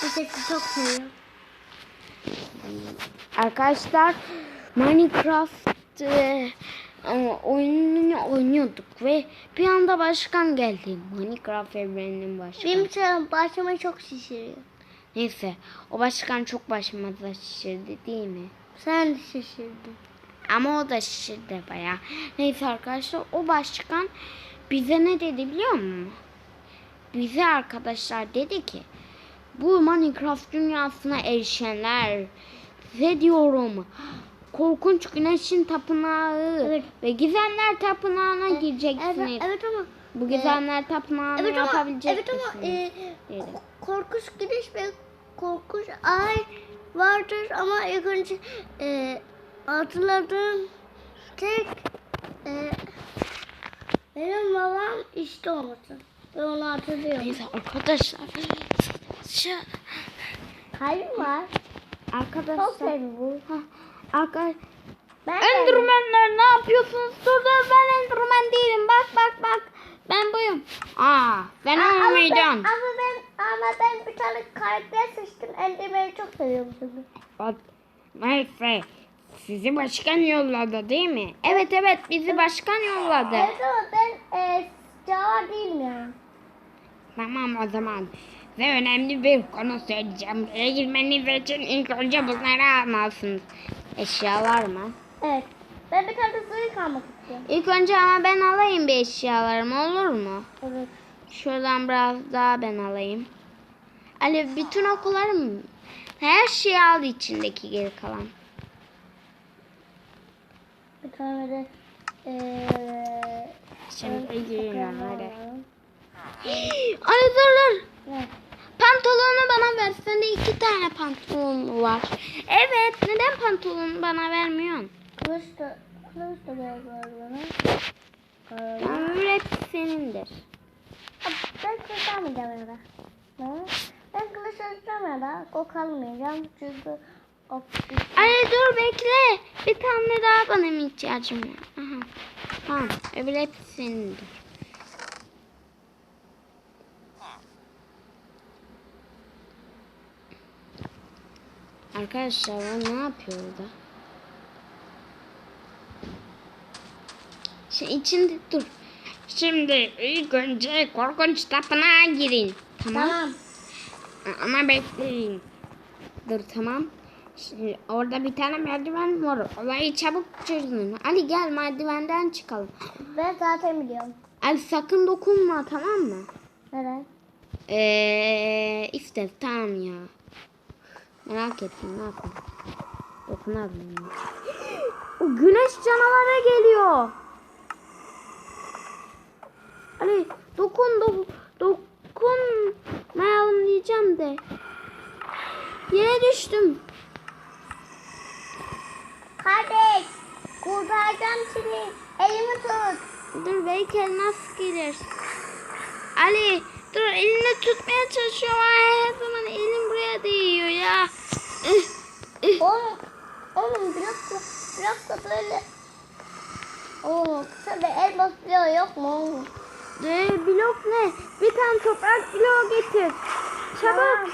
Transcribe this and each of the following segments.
Sesi çok seviyorum. Arkadaşlar Minecraft e, oyununu oynuyorduk ve bir anda başkan geldi. Minecraft evreninin başkanı. Benim çağım başıma çok şişiriyor. Neyse o başkan çok başımıza şişirdi değil mi? Sen de şişirdin. Ama o da şişirdi baya. Neyse arkadaşlar o başkan bize ne dedi biliyor musun? Bize arkadaşlar dedi ki bu Minecraft dünyasına erişenler size diyorum korkunç güneşin tapınağı Evet. ve gizemler tapınağına gireceksiniz. Evet, evet ama Bu gizemler tapınağını evet ama yapabilecek evet ama e, korkunç güneş ve korkunç ay vardır ama ilk önce e, hatırladığım tek e, benim babam işte olması. Ben onu hatırlıyorum. Neyse arkadaşlar şu Kalbim var. Arkadaşlar bu. Arkadaşlar Ben Endermanler ne yapıyorsunuz? Dur dur ben Enderman değilim. Bak bak bak. Ben buyum. Aa ben Aa, ama ben, olmayacağım. ama ben ama ben bir tane karakter seçtim. Enderman'i çok seviyorum. Bak, Neyse. Sizi başkan yolladı değil mi? Evet evet bizi başkan yolladı. Evet ama ben e, cevap değilim yani. Tamam o zaman. Size önemli bir konu söyleyeceğim. Buraya girmeniz için ilk önce bunları almalısınız. Eşyalar mı? Evet. Ben bir tane suyu kalmak istiyorum. İlk önce ama ben alayım bir eşyalarımı olur mu? Evet. Şuradan biraz daha ben alayım. Ali bütün okullarım her şeyi al içindeki geri kalan. Bir tane de eee Şimdi. Ali dur dur. Ne? Pantolonu bana ver. Sende iki tane pantolon var. Evet. Neden pantolonu bana vermiyorsun? Kılıç da kılıç da ver bana. Ee, Ömür hep senindir. Ben kılıç almayacağım ya da. Ben kılıç alacağım ya da. O kalmayacağım çünkü Ali dur bekle. Bir tane daha bana mı ihtiyacım var? Aha. Tamam. Öbür hep senindir. Arkadaşlar o ne yapıyor orada? Şimdi içinde dur. Şimdi ilk önce korkunç tapınağa girin. Tamam. Tamam. Ama bekleyin. Dur tamam. Şimdi orada bir tane merdiven var. Olayı çabuk çözün. Ali gel merdivenden çıkalım. Ben zaten biliyorum. Ali sakın dokunma tamam mı? Neden? Eee işte tamam ya. Merak ettim ne yapayım. Dokunamıyorum. O güneş canavarı geliyor. Ali dokun dokun dokunmayalım diyeceğim de. Yere düştüm. Kardeş, kurtaracağım seni. Elimi tut. Dur belki nasıl gelir. Ali dur elini tutmaya çalışıyorum ama her zaman elim buraya değiyor ya. Oğlum, oğlum blokla, blokla böyle. Oo, kısa bir el basıyor yok mu oğlum? Ee, blok ne? Bir tane toprak bloğu getir. Çabuk.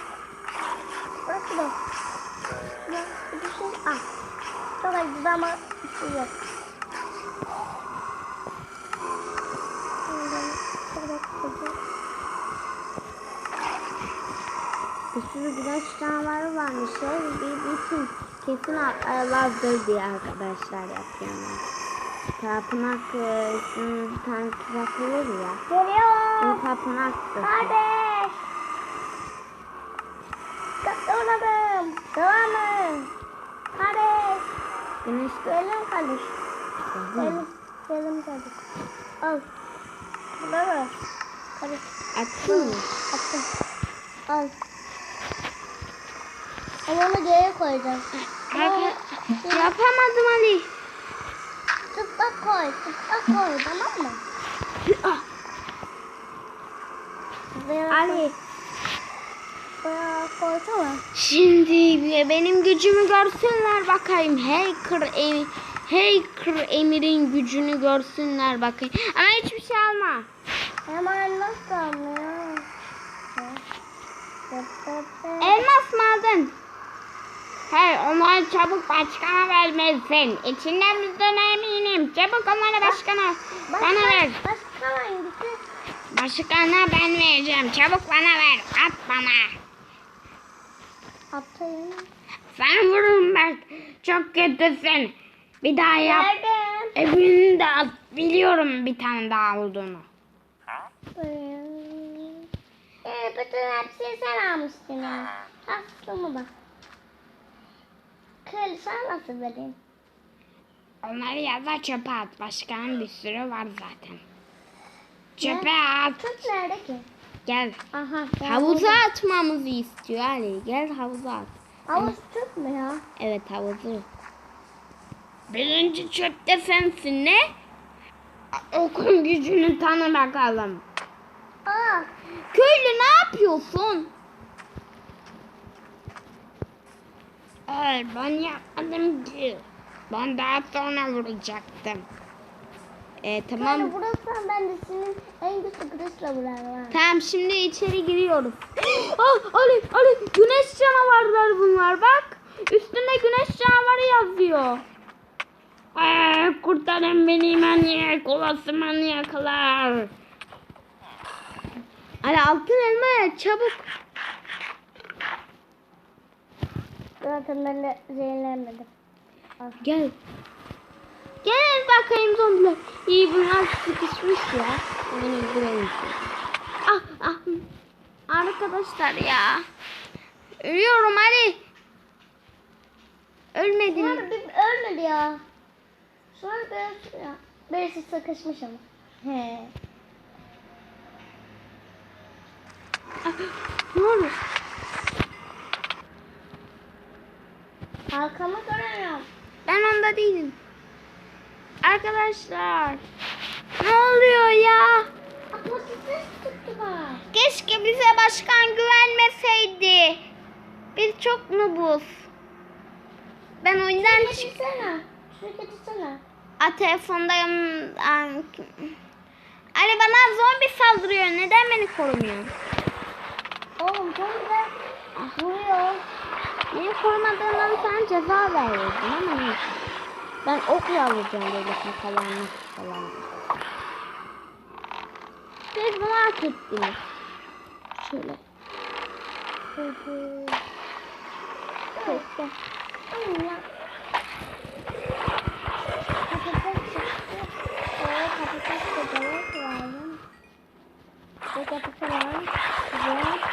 Bırak bunu. Bırak, bir şey al. Çok acıdı ama bir şey yok. Bir sürü güneş canavarı varmış. Bir bütün kesin aralardır diye arkadaşlar yapıyorlar. Tapınak e, tuzak olur ya. Geliyor. Bu tapınaktır. Kardeş. Kaçırmadım. Devamı. Kardeş. Güneş Gelin kardeş. Gelin. Gelin kardeş. Al. Burada mı? Kardeş. Açtın mı? Attım. Al. Ama onu geri koyacağım. Arka- Yapamadım Ali. Çıplak koy. Çıplak koy. Tamam mı? Ali. Buraya koysana. Şimdi benim gücümü görsünler bakayım. Hacker Emir, Hacker Emir'in gücünü görsünler bakayım. Ama hiçbir şey alma. Hemen nasıl almıyor? Elma onları çabuk başkana vermelisin. İçinden bizden eminim. Çabuk onları başkana. Bana ver. Başka hangisi? Başkana ben vereceğim. Çabuk bana ver. At bana. Atayım. Sen vurun Mert. Çok kötüsün. Bir daha yap. Nerede? Evini de at. Biliyorum bir tane daha olduğunu. Ee, bütün hepsini sen almıştın. ya. Aslımı bak. Kıl sen nasıl vereyim? Onları ya da çöpe at. Başkanın bir sürü var zaten. Çöpe at. Tut nerede ki? Gel. Aha. ben Havuza buldum. atmamızı istiyor Ali. Gel havuza at. Havuz tut mu ya? Evet havuzu. Birinci çöpte sensin ne? Okun gücünü tanı bakalım. Aa. Köylü ne yapıyorsun? Hayır ben yapmadım ki. Ben daha sonra vuracaktım. E, tamam. Yani burası ben de senin en güçlü kılıçla vurar Tamam şimdi içeri giriyoruz. ah Ali Ali güneş canavarlar bunlar bak. Üstünde güneş canavarı yazıyor. Ee, kurtarın beni manyak olası manyaklar. Ali altın elma ye, çabuk. Zaten ben de zehirlenmedim. Gel. Gel bakayım zombiler. İyi bunlar sıkışmış ya. Bunu öldürelim. Ah ah. Arkadaşlar ya. Ölüyorum Ali. Ölmedim. Sonra bir ölmedi ya. Sonra birisi, ya, birisi sıkışmış ama. He. Ah, ne olur. Arkamı göremiyorum. Ben onda değilim. Arkadaşlar. Ne oluyor ya? Tuttu bak. Keşke bize başkan güvenmeseydi. Biz çok nubuz. Ben. Şunu getirsene. A telefondayım. Ay, Ali bana zombi saldırıyor. Neden beni korumuyorsun? Oğlum zombiler vuruyor. Beni korumadığından sen ceza verirdin ama neyse. Ben ok yavrucağım böyle falan falan. Siz bunu hak ettiniz. Şöyle. Hı. Bekle. Oğlum ya. Patates de balık lazım. Bir patates var. Güzel.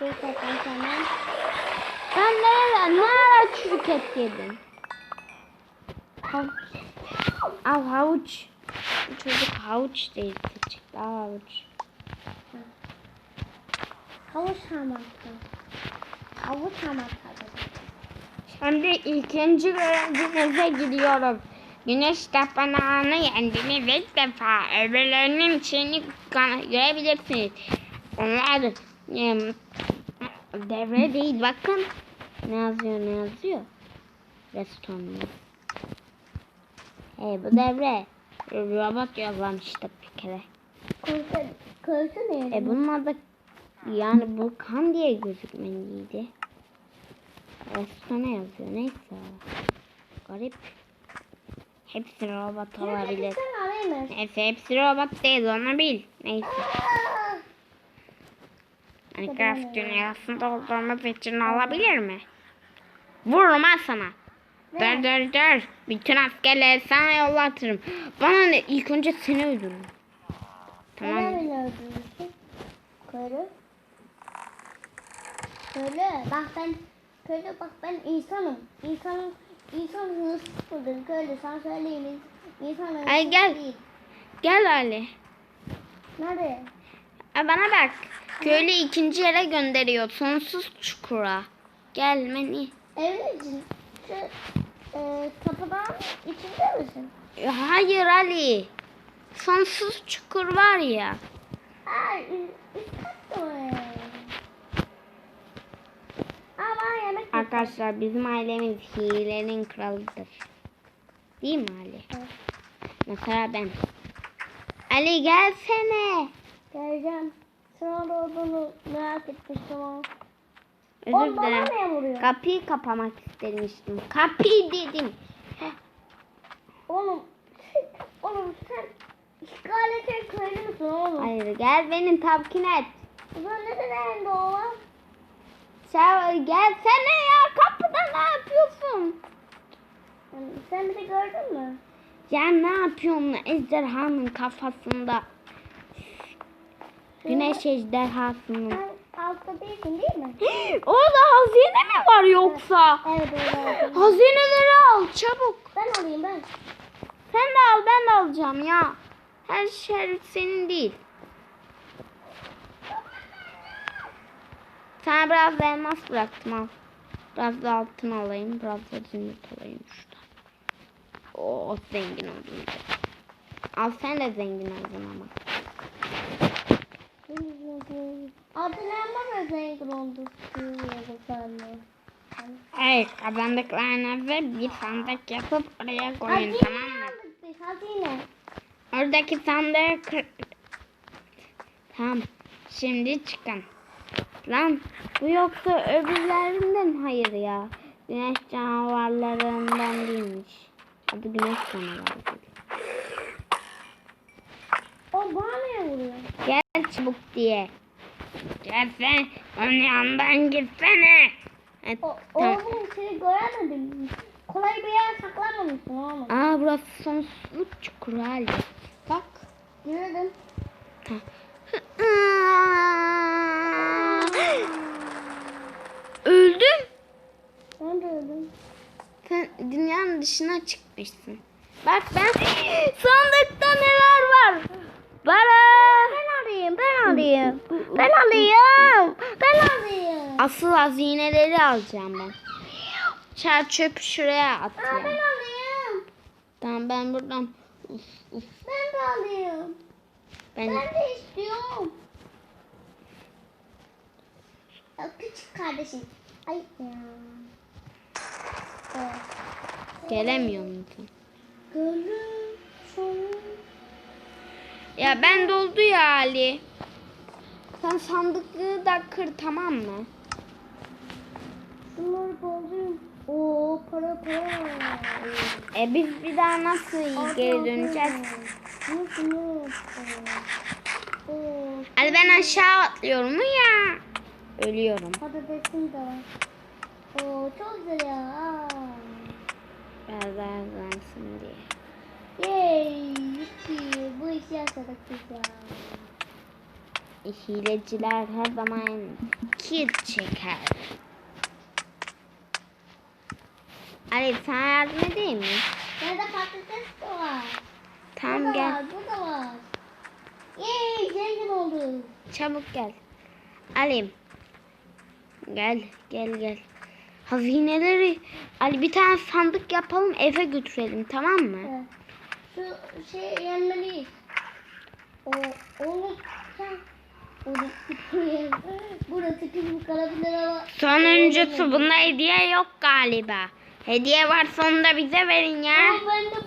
Bir patates hemen. Ben nereden, ne ara çürük et yedim? Hav Al havuç. Bu çocuk havuç değil. Çıktı havuç. Havuç hamakta. Havuç hamakta. Şimdi ikinci görevimize gidiyorum. Güneş tapınağını yendiniz ilk defa. Öbürlerinin içini görebilirsiniz. Onlar e, devre değil bakın. Ne yazıyor ne yazıyor? Restonlu. Hey bu devre. Robot yollamıştı bir kere. Kuytu ne? E bunun adı yani bu kan diye gözükmeliydi. Restorana yazıyor neyse. Garip. Hepsi robot olabilir. Neyse hepsi robot değil onu bil. Neyse. Minecraft dünyasında olduğumuz için olabilir mi? Vururum ha sana. Dur dur dur. Bütün askerleri sana yollatırım. Bana ne? İlk önce seni öldürürüm. Tamam. Neden beni öldürürsün? Köylü. Köylü bak ben köylü bak ben insanım. İnsanım insan hırsızdır köylü sana söyleyeyim. İnsan hırsız Ay, gel. değil. Gel Ali. Nerede? E bana bak. Köylü ikinci yere gönderiyor. Sonsuz çukura. Gel beni. Evlisin. Şu e, kapıdan içinde misin? Hayır Ali. Sonsuz çukur var ya. Aa, üst katta. Aa yemek. Arkadaşlar bizim ailemiz hilenin kralıdır. Değil mi Ali? Evet. Mesela ben. Ali gelsene. Geleceğim. Sen orada olduğunu merak etmiştim ama. Özür dilerim. ne? Kapıyı kapamak istemiştim. Kapıyı dedim. Oğlum, oğlum sen işgalete köylü müsün oğlum? Hayır gel benim tapkin et. Ulan ne dedin oğlum? Sen gelsene ya kapıda ne yapıyorsun? Sen bizi gördün mü? Ya ne yapıyorsun ejderhanın kafasında? Güneş ejderhasının. Altta değilsin değil mi? Orada hazine mi var yoksa? Evet öyle. Hazineleri al çabuk. Ben alayım ben. Sen de al ben de alacağım ya. Her şey senin değil. Sana biraz da elmas bıraktım al. Biraz da altın alayım. Biraz da zümrüt alayım şuradan. Oo zengin oldum. Al sen de zengin oldun ama. Olduk. Diyordu sanıyor. Evet kazandıklarını ve bir sandık yapıp oraya koyun Hazine tamam mı? aldık hazine. Oradaki sandığı kır... Tamam. Şimdi çıkın. Lan bu yoksa öbürlerinden hayır ya. Güneş canavarlarından değilmiş. Adı güneş canavarı. O bana ne vuruyor? Gel çabuk diye. Gel sen onun yanından gitsene. Evet, O, tamam. oğlum seni göremedim. Kolay bir yere saklanmamışsın oğlum. Aa burası sonsuzluk çukuru Ali. Bak. Yürüdüm. Öldüm. Ben de öldüm. Sen dünyanın dışına çıkmışsın. Bak ben sandıkta neler var. Bara. Ben alayım, ben alayım. Ben alayım. Ben alayım. Asıl hazineleri alacağım ben. Çer çöpü şuraya Aa, ben alayım. Tamam ben buradan. Uf, uf, Ben de alayım. ben Ben de istiyorum. Ya küçük kardeşim. Ay ya. Evet. gelemiyor musun? Gönlüm sonu. Ya ben doldu ya Ali. Sen sandıklığı da kır tamam mı? Şunları bağlayayım. Oo para para. E biz bir daha nasıl geri döneceğiz? Nasıl. Ali ben aşağı atlıyorum mu ya? Ölüyorum. Patatesim de var. Oo çok güzel ya. Biraz daha hızlansın diye. Yay. Bu işi yaşadık biz ya. Hileciler her zaman kir çeker. Ali sana yardım edeyim mi? Nerede patates de var. Tamam Burada gel. var, burada var. Yay zengin olduk. Çabuk gel. Ali. Gel gel gel. Hazineleri Ali bir tane sandık yapalım eve götürelim tamam mı? Evet. Şu şey yenmeliyiz. O oğlum sen Burası küçük kalabilir ama. Sonuncusu bunda hediye yok galiba. Hediye var sonunda bize verin ya. Ama bende